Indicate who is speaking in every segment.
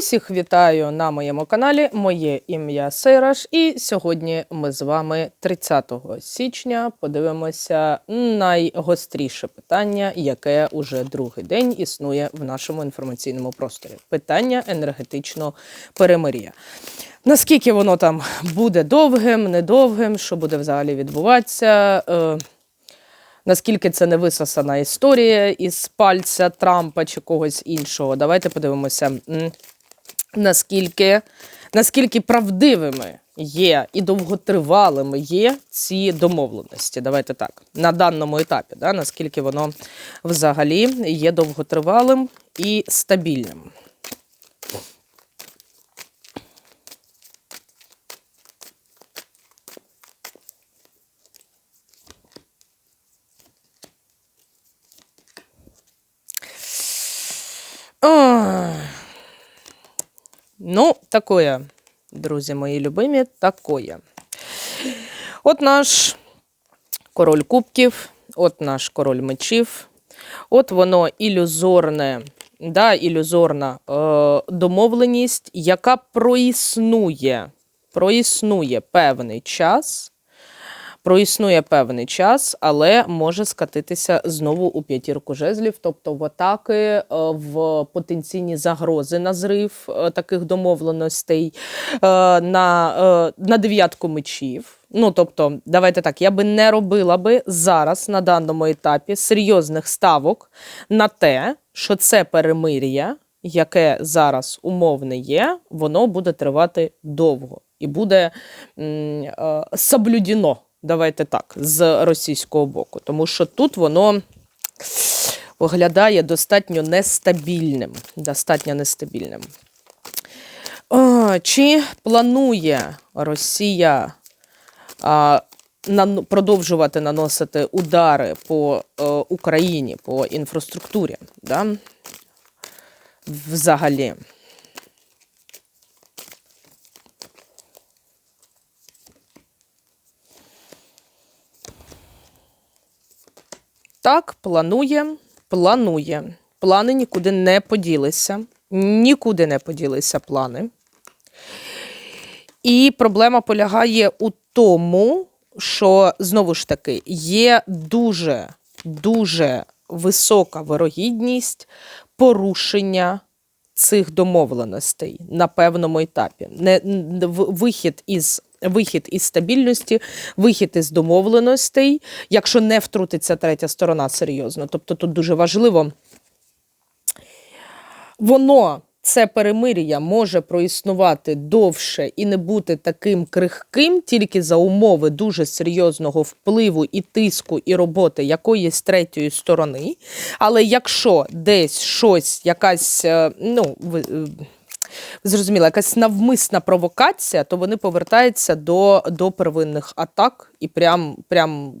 Speaker 1: Усіх вітаю на моєму каналі. Моє ім'я Сейраш, і сьогодні ми з вами 30 січня подивимося найгостріше питання, яке уже другий день існує в нашому інформаційному просторі. Питання енергетичного перемир'я. Наскільки воно там буде довгим, недовгим, що буде взагалі відбуватися? Е, Наскільки це не висосана історія із пальця Трампа чи когось іншого? Давайте подивимося, наскільки, наскільки правдивими є і довготривалими є ці домовленості. Давайте так, на даному етапі, да, наскільки воно взагалі є довготривалим і стабільним. Ой. Ну, такое, друзі мої любимі, такое. От наш король кубків, от наш король мечів, от воно ілюзорне, да, ілюзорна е, домовленість, яка проіснує, проіснує певний час. Проіснує певний час, але може скатитися знову у п'ятірку жезлів, тобто в атаки, е, в потенційні загрози на зрив е, таких домовленостей, е, на, на дев'ятку мечів. Ну, тобто, давайте так, я би не робила би зараз на даному етапі серйозних ставок на те, що це перемир'я, яке зараз умовне є, воно буде тривати довго і буде м, е, соблюдено, давайте так, з російського боку. Тому що тут воно виглядає достатньо нестабільним. Достатньо нестабільним. Чи планує Росія продовжувати наносити удари по е, Україні, по інфраструктурі? Да? Взагалі. Так, планує, планує. Плани нікуди не поділися. Нікуди не поділися плани. І проблема полягає у тому, що знову ж таки є дуже, дуже висока вирогідність порушення цих домовленостей на певному етапі. Не, вихід із Вихід із стабільності, вихід із домовленостей, якщо не втрутиться третя сторона серйозно. Тобто тут дуже важливо воно, це перемир'я, може проіснувати довше і не бути таким крихким тільки за умови дуже серйозного впливу і тиску, і роботи якоїсь третьої сторони. Але якщо десь щось, якась, е, ну, е, якась навмисна провокація, то вони повертаються до, до первинних атак і прям, прям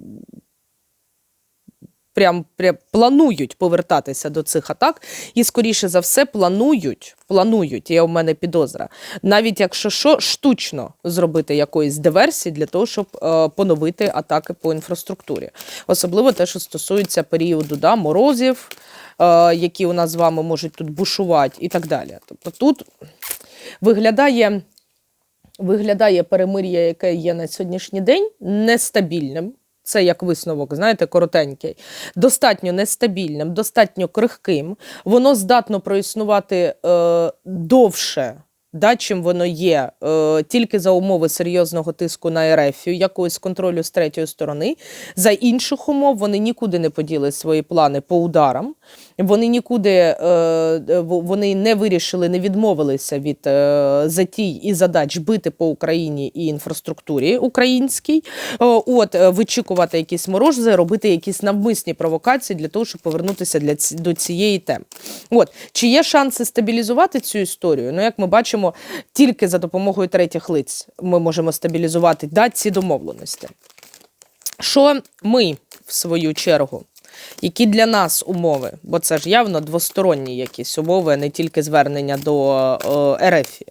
Speaker 1: прям, прям планують повертатися до цих атак, і скоріше за все планують, планують, є у мене підозра, навіть якщо що, штучно зробити якоїсь диверсії для того, щоб е, поновити атаки по інфраструктурі. Особливо те, що стосується періоду да, морозів, е, які у нас з вами можуть тут бушувати, і так далі. Тобто тут виглядає. Виглядає перемир'я, яке є на сьогоднішній день, нестабільним. Це як висновок, знаєте, коротенький, достатньо нестабільним, достатньо крихким. Воно здатно проіснувати е, довше, да, чим воно є, е, тільки за умови серйозного тиску на Ерефію, якогось контролю з третьої сторони. За інших умов вони нікуди не поділи свої плани по ударам. Вони нікуди е, е, вони не вирішили, не відмовилися від е, затій і задач бити по Україні і інфраструктурі українській. От вичікувати якісь морожзи, робити якісь навмисні провокації для того, щоб повернутися для до цієї теми. От чи є шанси стабілізувати цю історію? Ну, як ми бачимо, тільки за допомогою третіх лиць ми можемо стабілізувати да, ці домовленості. Що ми, в свою чергу, які для нас умови, бо це ж явно двосторонні якісь умови, не тільки звернення до е, РФ.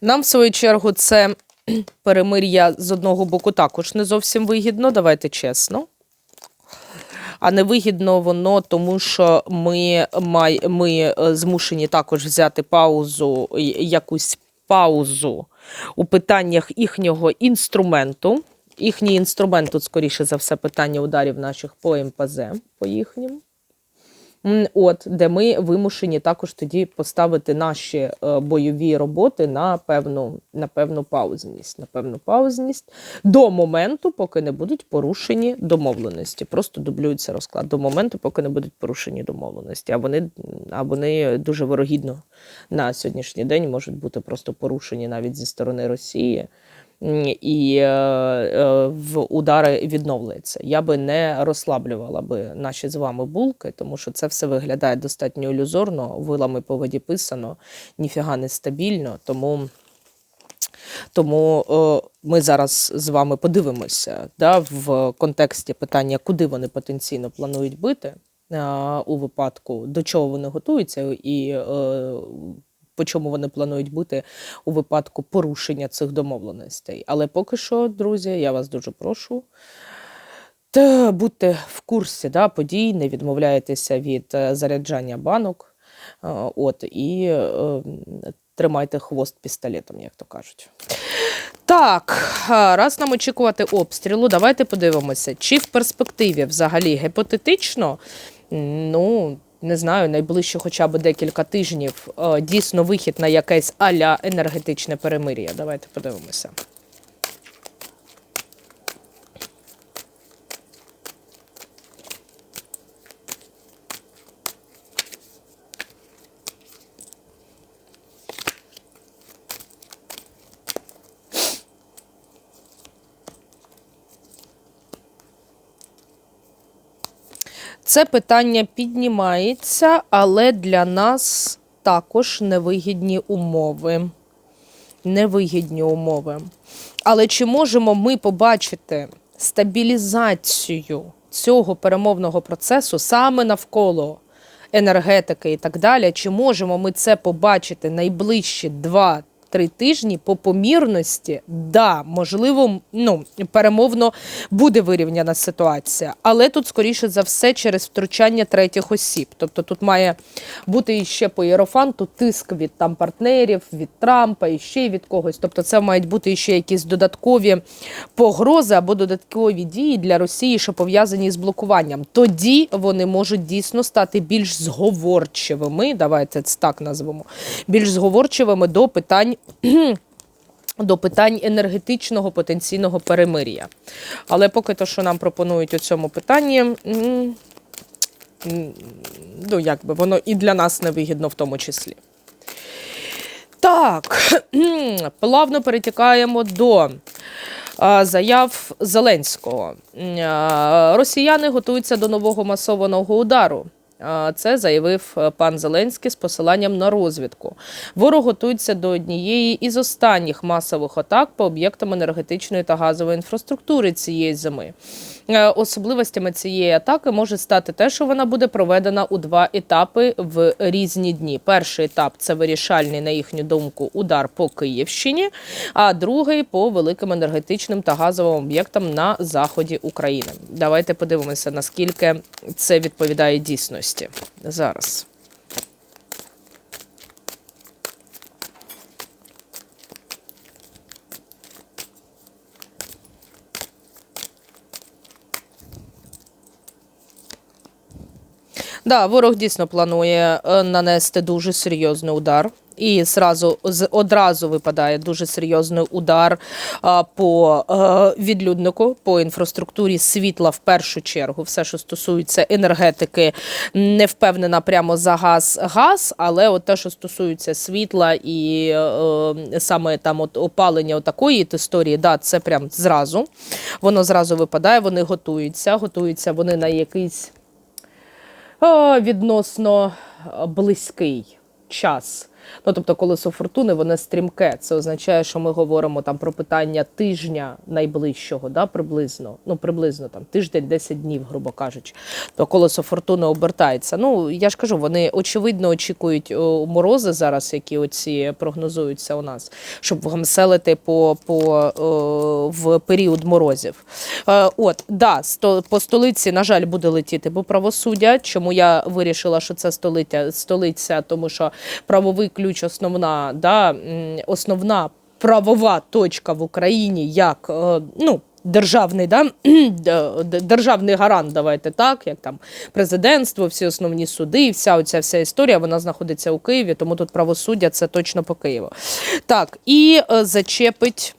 Speaker 1: Нам, в свою чергу, це перемир'я з одного боку також не зовсім вигідно, давайте чесно. А не вигідно воно, тому що ми, ми е, змушені також взяти паузу, якусь паузу у питаннях їхнього інструменту. Їхній інструмент тут, скоріше за все, питання ударів наших по МПЗ, по їхнім. От, де ми вимушені також тоді поставити наші е, бойові роботи на певну, на певну паузність, на певну паузність до моменту, поки не будуть порушені домовленості. Просто дублюється розклад до моменту, поки не будуть порушені домовленості. А вони, а вони дуже вирогідно на сьогоднішній день можуть бути просто порушені навіть зі сторони Росії. І е, е, в удари відновляться. Я би не розслаблювала би наші з вами булки, тому що це все виглядає достатньо ілюзорно, вилами по воді писано, ніфіга не стабільно. Тому, тому е, ми зараз з вами подивимося да, в контексті питання, куди вони потенційно планують бити у випадку, до чого вони готуються, і по чому вони планують бути у випадку порушення цих домовленостей. Але поки що, друзі, я вас дуже прошу. Та будьте в курсі да, подій, не відмовляйтеся від е, заряджання банок. е, От, і е, тримайте хвост пістолетом, як то кажуть. Так, раз нам очікувати обстрілу, давайте подивимося, чи в перспективі взагалі гіпотетично, ну, не знаю, найближче хоча б декілька тижнів е, дійсно вихід на якесь аля енергетичне перемир'я. Давайте подивимося. Це питання піднімається, але для нас також невигідні умови. Невигідні умови. Але чи можемо ми побачити стабілізацію цього перемовного процесу саме навколо енергетики і так далі? Чи можемо ми це побачити найближчі 2-3 тижні по помірності? Да, можливо, ну, перемовно буде вирівняна ситуація, але тут, скоріше за все, через втручання третіх осіб. Тобто тут має бути іще по єрофанту тиск від там партнерів, від Трампа, і ще від когось. Тобто, це мають бути ще якісь додаткові погрози або додаткові дії для Росії, що пов'язані з блокуванням. Тоді вони можуть дійсно стати більш зговорчивими. Давайте це так назвемо, більш зговорчивими до питань. До питань енергетичного потенційного перемир'я. Але поки то, що нам пропонують у цьому питанні, ну якби воно і для нас невигідно в тому числі. Так, плавно перетікаємо до заяв Зеленського. Росіяни готуються до нового масованого удару. Це заявив е, пан Зеленський з посиланням на розвідку. Ворог готується до однієї із останніх масових атак по об'єктам енергетичної та газової інфраструктури цієї зими. Е, Особливостями цієї атаки може стати те, що вона буде проведена у два етапи в різні дні. Перший етап це вирішальний, на їхню думку, удар по Київщині, а другий по великим енергетичним та газовим об'єктам на заході України. Давайте подивимося, наскільки це відповідає дійсності зараз. Да, ворог дійсно планує е, нанести дуже серйозний удар. І зразу з одразу випадає дуже серйозний удар по е, відлюднику, по інфраструктурі світла в першу чергу. Все, що стосується енергетики, не впевнена прямо за газ, газ, але от те, що стосується світла і е, саме там от опалення такої історії, да, це прям зразу. Воно зразу випадає, вони готуються, готуються вони на якийсь відносно е, близький час Ну, тобто, колесо фортуни, воно стрімке. Це означає, що ми говоримо там про питання тижня найближчого, да, приблизно. Ну, приблизно там тиждень, 10 днів, грубо кажучи. То колесо фортуни обертається. Ну, я ж кажу, вони очевидно очікують морози зараз, які оці прогнозуються у нас, щоб вгамселити по, по, о, в період морозів. Е, от, да, по столиці, на жаль, буде летіти бо правосуддя. Чому я вирішила, що це столиця, столиця, тому що правовий ключ основна, да, основна правова точка в Україні як е, ну. Державний да державний гарант, давайте так, як там президентство, всі основні суди, вся оця вся історія, вона знаходиться у Києві, тому тут правосуддя це точно по Києву. Так, і е, зачепить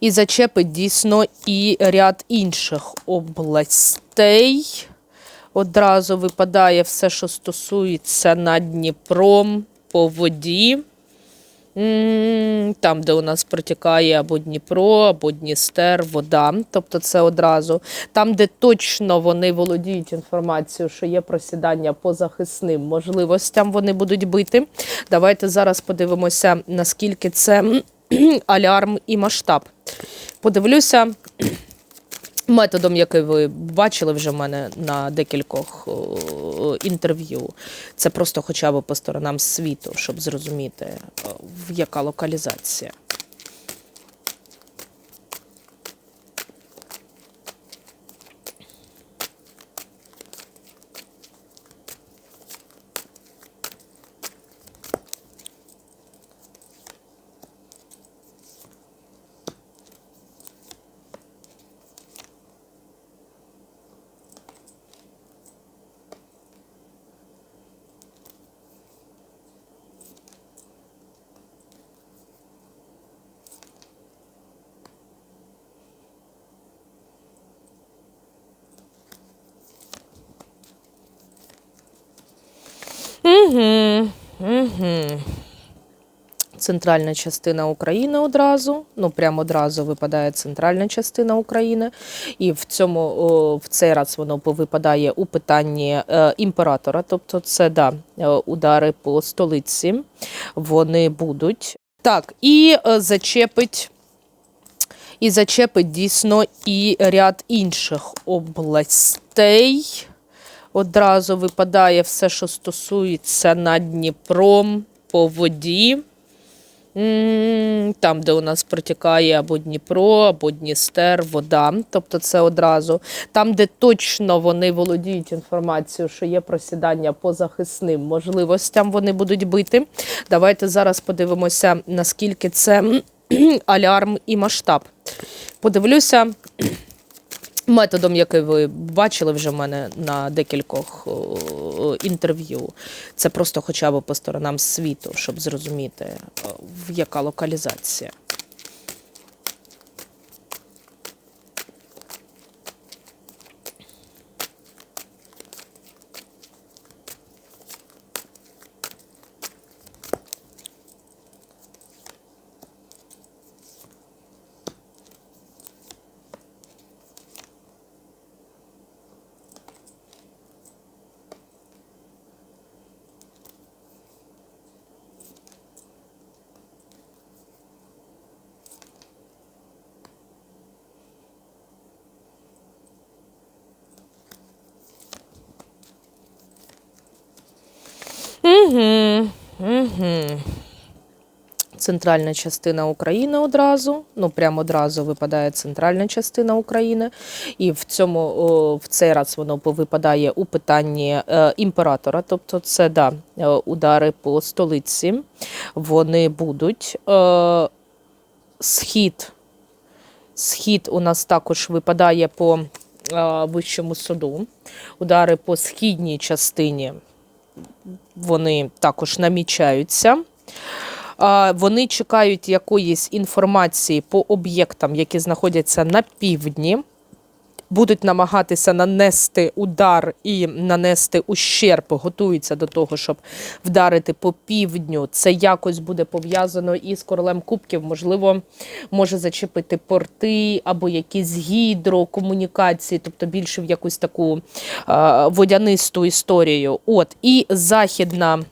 Speaker 1: і зачепить дійсно і ряд інших областей. Одразу випадає все, що стосується над Дніпром по воді. Там, де у нас протікає або Дніпро, або Дністер, вода. Тобто це одразу. Там, де точно вони володіють інформацією, що є просідання по захисним можливостям, вони будуть бити. Давайте зараз подивимося, наскільки це алярм і масштаб. Подивлюся. Методом, який ви бачили вже в мене на декількох інтерв'ю, це просто хоча б по сторонам світу, щоб зрозуміти, в яка локалізація. Угу, угу. Центральна частина України одразу. Ну, прямо одразу випадає центральна частина України. І в цьому в цей раз воно випадає у питанні е, імператора. Тобто, це да, е, удари по столиці. Вони будуть. Так, і е, зачепить. І зачепить дійсно і ряд інших областей. Одразу випадає все, що стосується над Дніпром по воді. Там, де у нас протікає або Дніпро, або Дністер, вода. Тобто це одразу. Там, де точно вони володіють інформацією, що є просідання по захисним можливостям, вони будуть бити. Давайте зараз подивимося, наскільки це алярм і масштаб. Подивлюся. Методом, який ви бачили вже в мене на декількох інтерв'ю, це просто хоча б по сторонам світу, щоб зрозуміти, в яка локалізація. Угу, угу. Центральна частина України одразу. Ну, прямо одразу випадає центральна частина України. І в цьому в цей раз воно випадає у питанні е, імператора. Тобто, це да, е, удари по столиці. Вони будуть. Е, схід. Схід у нас також випадає по вищому суду. Удари по східній частині вони також намічаються. Вони чекають якоїсь інформації по об'єктам, які знаходяться на півдні. Будуть намагатися нанести удар і нанести ущерб, готуються до того, щоб вдарити по півдню. Це якось буде пов'язано із королем кубків. Можливо, може зачепити порти або якісь гідрокомунікації, тобто більше в якусь таку водянисту історію. От і західна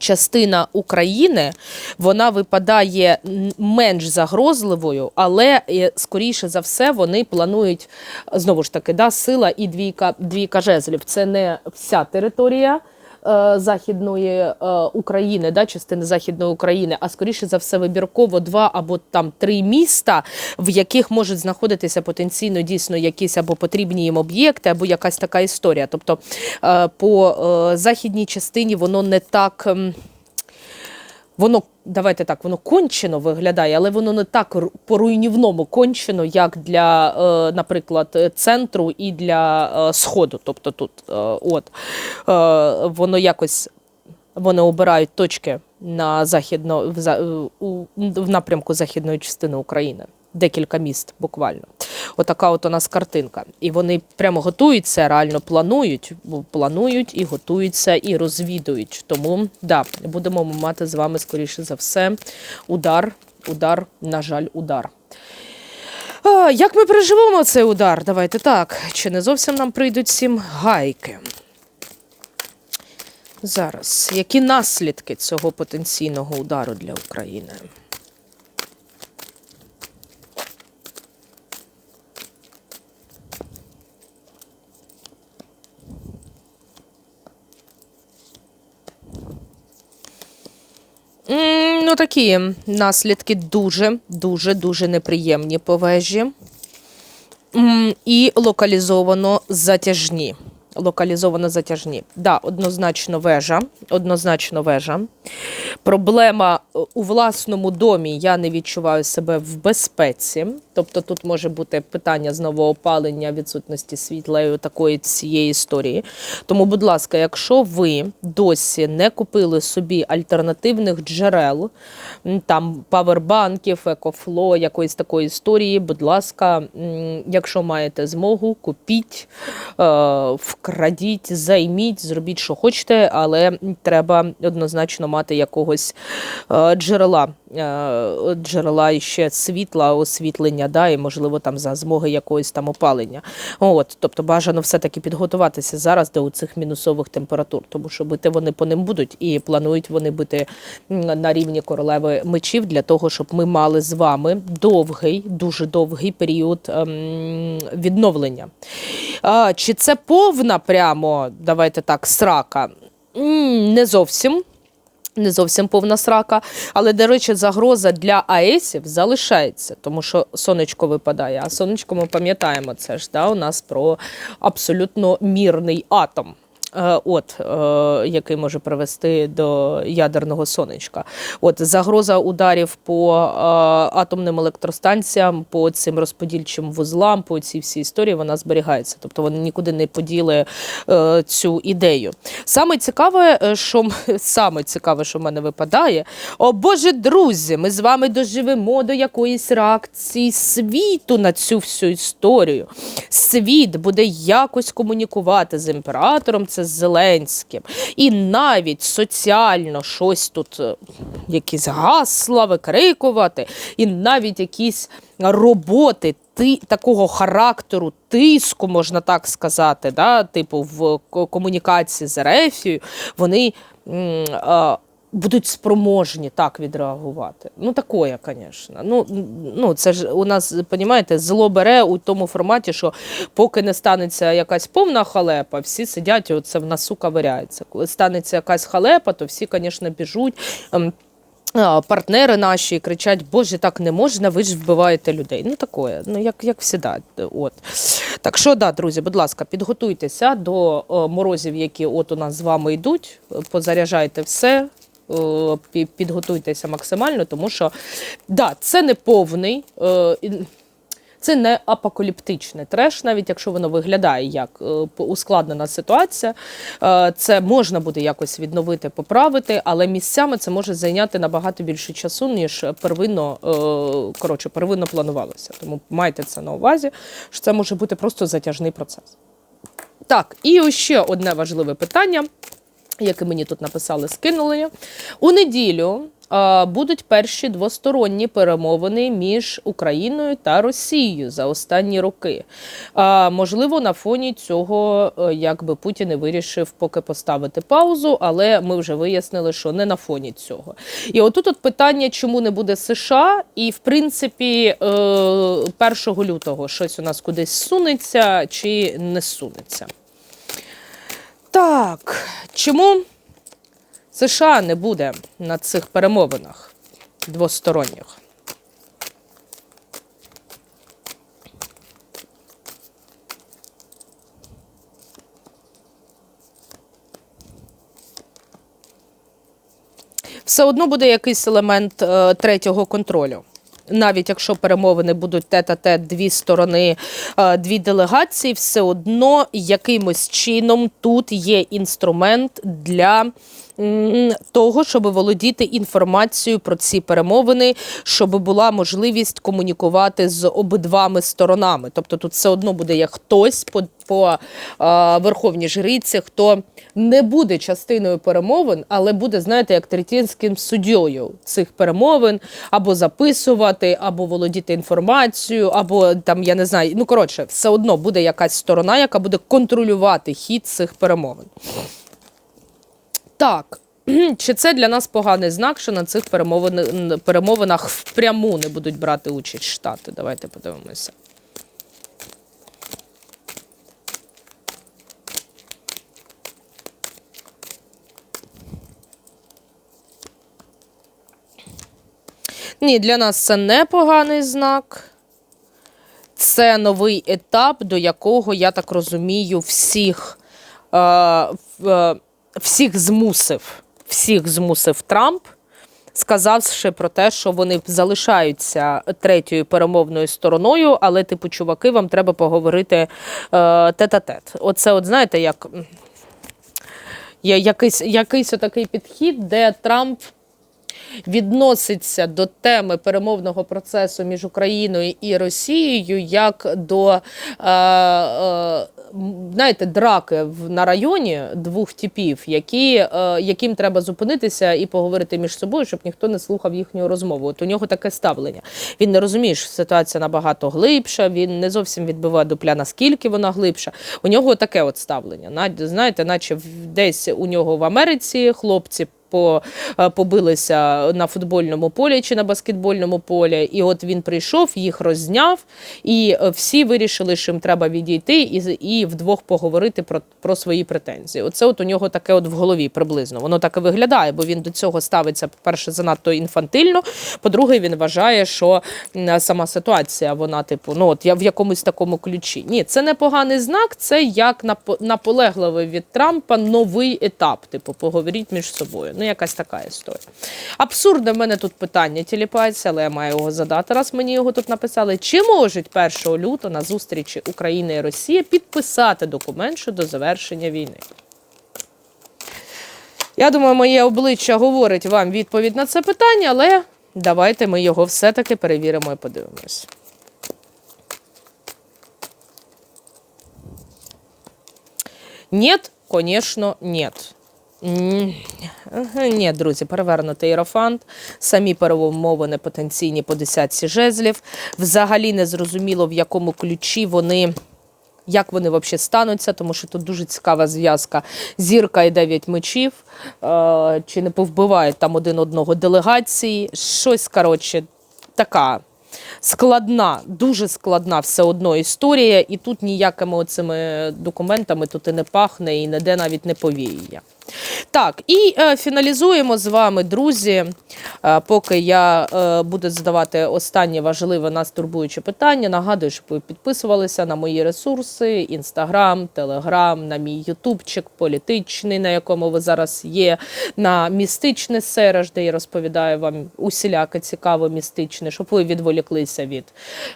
Speaker 1: частина України вона випадає менш загрозливою, але е, скоріше за все вони планують знову ж таки да, сила і двійка, двійка жезлів. Це не вся територія. Е, Західної е, України, да, частини Західної України, а скоріше за все вибірково два або там три міста, в яких можуть знаходитися потенційно дійсно якісь або потрібні їм об'єкти, або якась така історія. Тобто е, по західній частині воно не так. ем, Воно давайте так, воно кончено виглядає, але воно не так по-руйнівному кончено, як для, е, наприклад, центру і для е, сходу. Тобто тут, е, от воно якось вони обирають точки на західно в, в напрямку західної частини України. Декілька міст буквально. Отака от у нас картинка. І вони прямо готуються, реально планують, планують і готуються, і розвідують. Тому да, будемо мати з вами, скоріше за все, удар, удар, на жаль, удар. А, як ми переживемо цей удар? Давайте так. Чи не зовсім нам прийдуть сім гайки? Зараз, які наслідки цього потенційного удару для України? Ну, такі наслідки дуже, дуже, дуже неприємні по вежі. І локалізовано затяжні. Локалізовано затяжні. Да, однозначно вежа. Однозначно вежа. Проблема е, у власному домі. Я не відчуваю себе в безпеці. Тобто тут може бути питання знову опалення, відсутності світла такої цієї історії. Тому, будь ласка, якщо ви досі не купили собі альтернативних джерел, там павербанків, екофло, якоїсь такої історії, будь ласка, якщо маєте змогу, купіть, е, вкрадіть, займіть, зробіть, що хочете, але треба однозначно мати якогось е, джерела, е, джерела ще світла, освітлення, да, і можливо там за змоги якогось там опалення. От, тобто бажано все-таки підготуватися зараз до цих мінусових температур, тому що бити вони по ним будуть і планують вони бити на рівні королеви мечів для того, щоб ми мали з вами довгий, дуже довгий період ем, відновлення. Чи це повна прямо, давайте так, срака? Не зовсім. Не зовсім повна срака, але, до речі, загроза для АЕСів залишається, тому що сонечко випадає. А сонечко ми пам'ятаємо, це ж да, у нас про абсолютно мірний атом. Е, От, е, який може привести до ядерного сонечка. От загроза ударів по е, атомним електростанціям, по цим розподільчим вузлам, по цій всій історії вона зберігається. Тобто вони нікуди не поділи цю ідею. Саме цікаве, що саме цікаве, що в мене випадає. О Боже, друзі, ми з вами доживемо до якоїсь реакції світу на цю всю історію. Світ буде якось комунікувати з імператором, це з Зеленським. І навіть соціально щось тут, е, якісь гасла викрикувати, і навіть якісь роботи ти, такого характеру, тиску, можна так сказати, да, типу в комунікації з Ерефією, вони м, а, будуть спроможні так відреагувати. Ну, такое, звісно. Ну, ну, це ж у нас, розумієте, зло бере у тому форматі, що поки не станеться якась повна халепа, всі сидять, і оце в носу ковиряється. Коли станеться якась халепа, то всі, звісно, біжуть. ем, Партнери наші кричать, Боже, так не можна, ви ж вбиваєте людей. Ну таке, ну як, як. От. Так що, да, друзі, будь ласка, підготуйтеся до е, морозів, які от у нас з вами йдуть. Позаряджайте все, підготуйтеся максимально, тому що да, це не повний. е, це не апокаліптичний треш, навіть якщо воно виглядає як е, ускладнена ситуація. Е, Це можна буде якось відновити, поправити, але місцями це може зайняти набагато більше часу, ніж первинно, е, коротше, первинно планувалося. Тому майте це на увазі, що це може бути просто затяжний процес. Так, і ще одне важливе питання, яке мені тут написали, скинули. У неділю е, будуть перші двосторонні перемовини між Україною та Росією за останні роки. Е, можливо, на фоні цього, е, якби Путін і вирішив поки поставити паузу, але ми вже вияснили, що не на фоні цього. І отут от питання, чому не буде США, і в принципі, е, 1 лютого щось у нас кудись сунеться чи не сунеться. Так, чому США не буде на цих перемовинах двосторонніх? Все одно буде якийсь елемент е, третього контролю. Навіть якщо перемовини будуть тет-а-тет, дві сторони, е, дві делегації, все одно якимось чином тут є інструмент для того, щоб володіти інформацією про ці перемовини, щоб була можливість комунікувати з обидвами сторонами. Тобто тут все одно буде як хтось по, по е, верховній жриці, хто не буде частиною перемовин, але буде, знаєте, як третінським суддєю цих перемовин, або записувати, або володіти інформацією, або там я не знаю. Ну коротше, все одно буде якась сторона, яка буде контролювати хід цих перемовин. Так. Чи це для нас поганий знак, що на цих перемовин, перемовинах впряму не будуть брати участь Штати? Давайте подивимося. Ні, для нас це не поганий знак. Це новий етап, до якого, я так розумію, всіх, е, е, всіх змусив, всіх змусив Трамп, сказавши про те, що вони залишаються третьою перемовною стороною, але, типу, чуваки, вам треба поговорити е, тет-а-тет. Оце, от знаєте, як є якийсь, якийсь отакий підхід, де Трамп відноситься до теми перемовного процесу між Україною і Росією як до е, е, знаєте, драки на районі двох типів, які, е, яким треба зупинитися і поговорити між собою, щоб ніхто не слухав їхню розмову. От у нього таке ставлення. Він не розуміє, що ситуація набагато глибша. Він не зовсім відбиває дупля, наскільки вона глибша. У нього таке от ставлення. Знаєте, наче десь у нього в Америці хлопці побилися на футбольному полі чи на баскетбольному полі. І от він прийшов, їх розняв, і е, всі вирішили, що їм треба відійти і, і вдвох поговорити про, про свої претензії. Оце от у нього таке от в голові приблизно. Воно так і виглядає, бо він до цього ставиться, по-перше, занадто інфантильно. По-друге, він вважає, що сама ситуація, вона, типу, ну от я в якомусь такому ключі. Ні, це не поганий знак, це як напо- наполегливий від Трампа новий етап. Типу, поговоріть між собою. Ну, якась така історія. Абсурдне в мене тут питання тіліпається, але я маю його задати, раз мені його тут написали. Чи можуть 1 лютого на зустрічі України і Росії підписати документ щодо завершення війни? Я думаю, моє обличчя говорить вам відповідь на це питання, але давайте ми його все-таки перевіримо і подивимось. Нет, конечно, нет. Ні, друзі, перевернутий іерофант, самі перемовини потенційні по десятці жезлів. Взагалі не зрозуміло, в якому ключі вони. Як вони взагалі стануться, тому що тут дуже цікава зв'язка. Зірка і дев'ять мечів, е, чи не повбивають там один одного делегації. Щось, коротше, така складна, дуже складна все одно історія, і тут ніякими оцими документами тут і не пахне, і ніде навіть не повіє. Так, і е, фіналізуємо з вами, друзі. Е, поки я е, буду задавати останнє важливе нас турбуюче питання. Нагадую, щоб ви підписувалися на мої ресурси: Інстаграм, Телеграм, на мій Ютубчик політичний, на якому ви зараз є, на містичне сереж, де я розповідаю вам усіляке цікаве містичне, щоб ви відволіклися від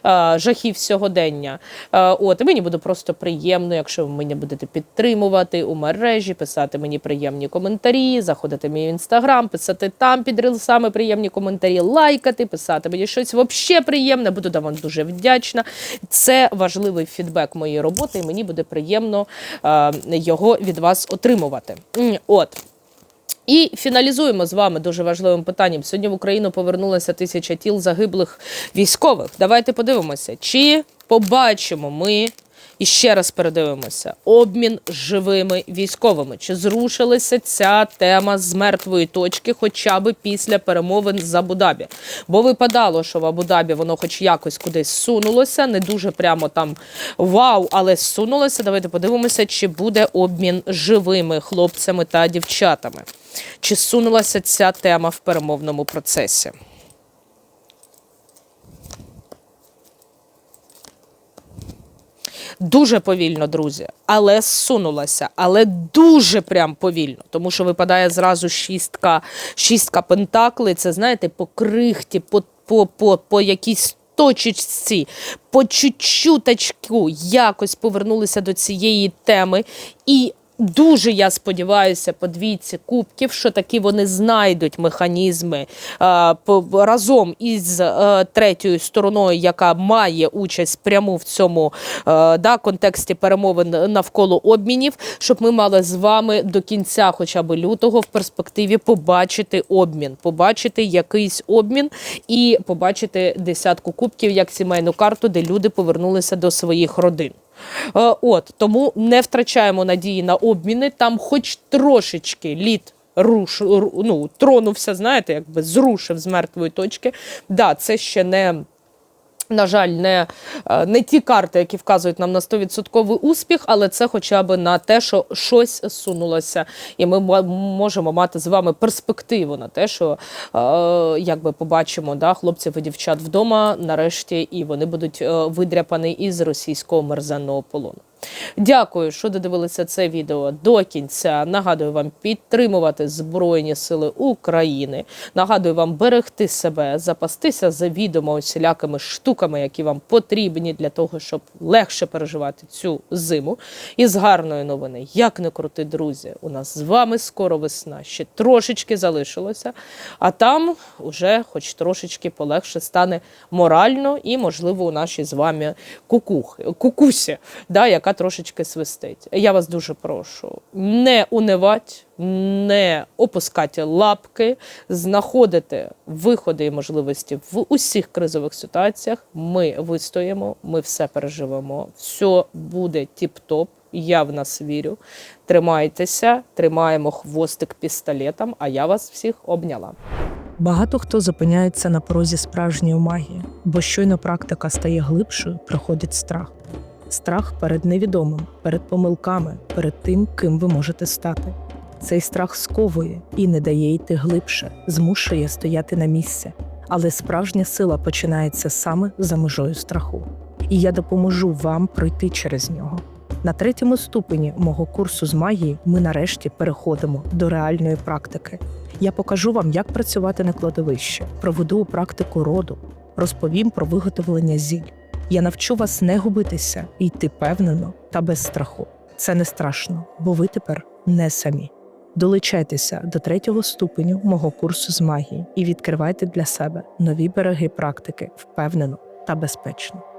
Speaker 1: е, жахів сьогодення. Е, от і мені буде просто приємно, якщо ви мене будете підтримувати у мережі, писати мені приємні коментарі, заходити в мій інстаграм, писати там під рилсами приємні коментарі, лайкати, писати мені щось взагалі приємне. Буду до вам дуже вдячна. Це важливий фідбек моєї роботи, і мені буде приємно е, його від вас отримувати. От. І фіналізуємо з вами дуже важливим питанням. Сьогодні в Україну повернулося тисяча тіл загиблих військових. Давайте подивимося, чи побачимо ми. І ще раз передивимося: обмін живими військовими. Чи зрушилася ця тема з мертвої точки, хоча б після перемовин з Абу-Дабі? Бо випадало, що в Абу-Дабі воно хоч якось кудись сунулося, не дуже прямо там вау, але сунулося. Давайте подивимося, чи буде обмін живими хлопцями та дівчатами. Чи сунулася ця тема в перемовному процесі? Дуже повільно, друзі, але зсунулася, але дуже прям повільно, тому що випадає зразу шістка, шістка пентакли. Це знаєте, по крихті, по, по, по, по якійсь точечці, по чуть-чуточку якось повернулися до цієї теми і. Дуже я сподіваюся, по двійці кубків, що таки вони знайдуть механізми е, по- разом із е, третьою стороною, яка має участь пряму в цьому е, да, контексті перемовин навколо обмінів, щоб ми мали з вами до кінця, хоча б лютого, в перспективі побачити обмін, побачити якийсь обмін і побачити десятку кубків як сімейну карту, де люди повернулися до своїх родин. Е, От тому не втрачаємо надії на обміни. Там, хоч трошечки лід руш, ну, тронувся, знаєте, якби зрушив з мертвої точки. Да, це ще не. На жаль, не, е, не ті карти, які вказують нам на 100% успіх, але це хоча б на те, що щось сунулося, і ми можемо мати з вами перспективу на те, що е, якби побачимо да, хлопців і дівчат вдома нарешті, і вони будуть е, видряпані із російського мерзенного полону. Дякую, що додивилися це відео до кінця. Нагадую вам підтримувати Збройні Сили України. Нагадую вам берегти себе, запастися завідомо усілякими штуками, які вам потрібні для того, щоб легше переживати цю зиму. І з гарної новини, як не крути, друзі, у нас з вами скоро весна. Ще трошечки залишилося, а там уже хоч трошечки полегше стане морально і, можливо, у нашій з вами кукухи, кукусі, да, яка трошечки свистить. Я вас дуже прошу, не унивать, не опускати лапки, знаходити виходи і можливості в усіх кризових ситуаціях. Ми вистоїмо, ми все переживемо. Все буде тіп-топ. Я в нас вірю. Тримайтеся, тримаємо хвостик пістолетом, а я вас всіх обняла.
Speaker 2: Багато хто зупиняється на порозі справжньої магії, бо щойно практика стає глибшою, приходить страх. Страх перед невідомим, перед помилками, перед тим, ким ви можете стати. Цей страх сковує і не дає йти глибше, змушує стояти на місці. Але справжня сила починається саме за межою страху. І я допоможу вам пройти через нього. На третьому ступені мого курсу з магії ми нарешті переходимо до реальної практики. Я покажу вам, як працювати на кладовищі, проведу практику роду, розповім про виготовлення зіль. Я навчу вас не губитися і йти певнено та без страху. Це не страшно, бо ви тепер не самі. Долучайтеся до третього ступеню мого курсу з магії і відкривайте для себе нові береги практики впевнено та безпечно.